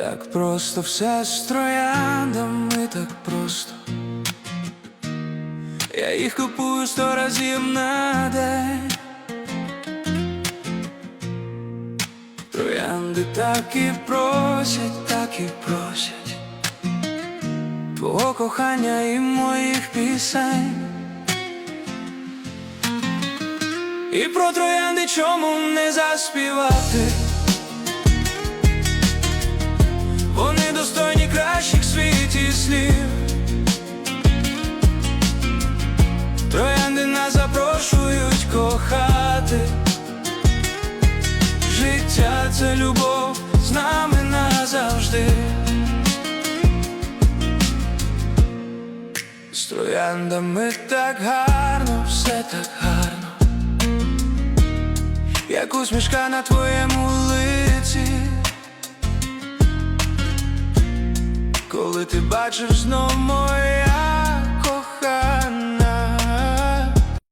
Так просто все з трояндами, так просто. Я їх купую сто разів на день. Троянди так і просять, так і просять. Твого кохання і моїх пісень. І про троянди чому не заспівати? Слів. Троянди нас запрошують кохати. Життя це любов з нами назавжди. З трояндами так гарно, все так гарно, як усмішка на твоєму лиці. Коли ти бачиш знов моє